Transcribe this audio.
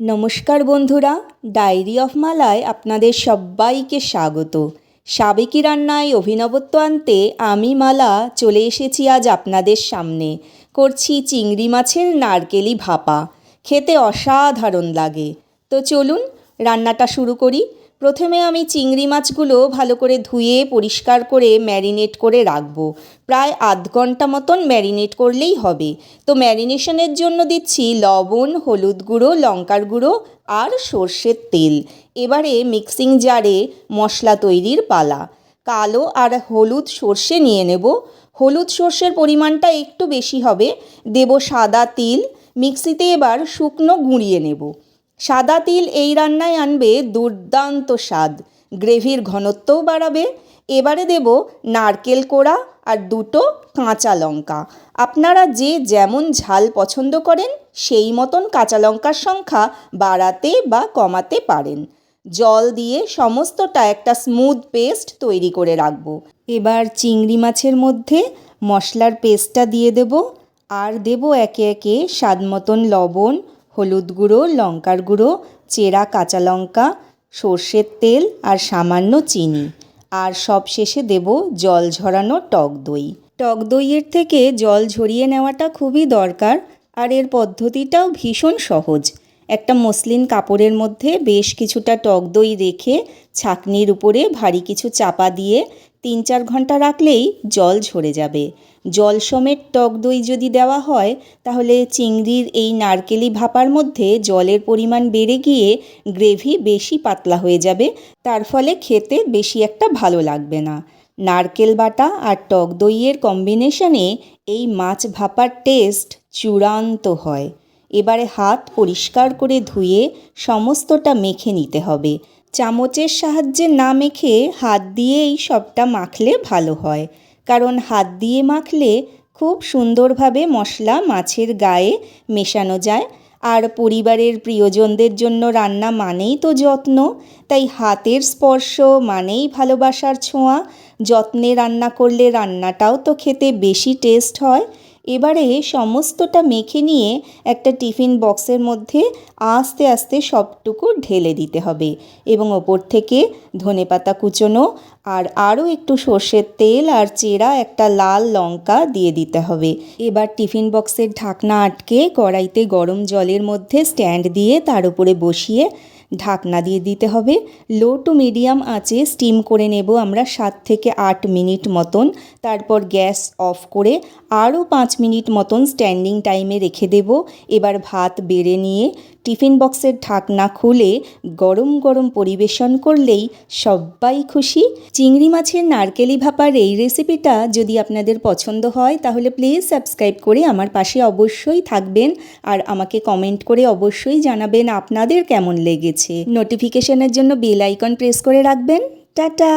নমস্কার বন্ধুরা, diary of মালায় আপনাদের সবাইকে স্বাগত। সাবেকি রান্নায় অভিনবত্ব আনতে আমি, মালা, চলে এসেছি আজ আপনাদের সামনে। করছি চিংড়ি মাছের নারকেলি ভাপা। খেতে অসাধারণ লাগে। তো চলুন, রান্নাটা শুরু করি। প্রথমে আমি চিংড়ি মাছগুলো ভালো করে ধুয়ে, পরিষ্কার করে ম্যারিনেট করে রাখব। প্রায় আধ ঘণ্টা মতন ম্যারিনেট করলেই হবে। তো ম্যারিনেশনের জন্য দিচ্ছি লবণ, হলুদ গুঁড়ো, লঙ্কার গুঁড়ো আর সর্ষের তেল। এবারে মিক্সিং জারে মশলা তৈরির পালা। কালো আর হলুদ সর্ষে নিয়ে নেব। হলুদ সর্ষের পরিমাণটা একটু বেশি হবে। দেব সাদা তিল। মিক্সিতে এবার শুকনো গুঁড়িয়ে নেব। সাদা তিল এই রান্নায় আনবে দুর্দান্ত স্বাদ। গ্রেভির ঘনত্বও বাড়াবে। এবারে দেব নারকেল কোড়া আর দুটো কাঁচা লঙ্কা। আপনারা যে যেমন ঝাল পছন্দ করেন, সেই মতন কাঁচা লঙ্কার সংখ্যা বাড়াতে বা কমাতে পারেন। জল দিয়ে সমস্তটা একটা স্মুথ পেস্ট তৈরি করে রাখব। এবার চিংড়ি মাছের মধ্যে মশলার পেস্টটা দিয়ে দেব। আর দেব একে একে স্বাদ মতন লবণ হলুদ গুঁড়ো, লঙ্কার গুঁড়ো, চেরা কাঁচা লঙ্কা, সর্ষের তেল আর সামান্য চিনি। আর সব শেষে দেব জল ঝরানো টক দই। টক দইয়ের থেকে জল ঝরিয়ে নেওয়াটা খুবই দরকার আর এর পদ্ধতিটাও ভীষণ সহজ। একটা মসলিন কাপড়ের মধ্যে বেশ কিছুটা টক দই রেখে ছাকনির উপরে ভারী কিছু চাপা দিয়ে তিন চার ঘণ্টা রাখলেই জল ঝরে যাবে। জল সমেত টক দই যদি দেওয়া হয়, তাহলে চিংড়ির এই নারকেলি ভাপার মধ্যে জলের পরিমাণ বেড়ে গিয়ে গ্রেভি বেশি পাতলা হয়ে যাবে, তার ফলে খেতে বেশি একটা ভালো লাগবে না। নারকেল বাটা আর টক দইয়ের কম্বিনেশনে এই মাছ ভাপার টেস্ট চূড়ান্ত হয়। এবারে হাত পরিষ্কার করে ধুয়ে সমস্তটা মেখে নিতে হবে। চামচের সাহায্যে না মেখে হাত দিয়েই সবটা মাখলে ভালো হয়। কারণ হাত দিয়ে মাখলে খুব সুন্দরভাবে মশলা মাছের গায়ে মেশানো যায়। আর পরিবারের প্রিয়জনদের জন্য রান্না মানেই তো যত্ন। তাই হাতের স্পর্শ মানেই ভালোবাসার ছোঁয়া। যত্নে রান্না করলে রান্নাটাও তো খেতে বেশি টেস্ট হয়। এবারে সমস্তটা মেখে নিয়ে একটা টিফিন বক্সের মধ্যে আস্তে আস্তে সবটুকু ঢেলে দিতে হবে। এবং ওপর থেকে ধনেপাতা কুচোনো আর আরও একটু সর্ষের তেল আর চেরা, একটা লাল লঙ্কা দিয়ে দিতে হবে। এবার টিফিন বক্সের ঢাকনা আটকে কড়াইতে গরম জলের মধ্যে স্ট্যান্ড দিয়ে তার উপরে বসিয়ে ঢাকনা দিয়ে দিতে হবে। লো টু মিডিয়াম আঁচে স্টিম করে নেব আমরা সাত থেকে আট মিনিট মতন। তারপর গ্যাস অফ করে আরও পাঁচ মিনিট মতন স্ট্যান্ডিং টাইমে রেখে দেব। এবার ভাত বেড়ে নিয়ে টিফিন বক্সের ঢাকনা খুলে গরম গরম পরিবেশন করলেই সবাই খুশি। চিংড়ি মাছের নারকেলি ভাপার এই রেসিপিটা যদি আপনাদের পছন্দ হয় তাহলে প্লিজ সাবস্ক্রাইব করে আমার পাশে অবশ্যই থাকবেন। আর আমাকে কমেন্ট করে অবশ্যই জানাবেন আপনাদের কেমন লেগেছে। নোটিফিকেশনের জন্য বেল আইকন প্রেস করে রাখবেন। টাটা!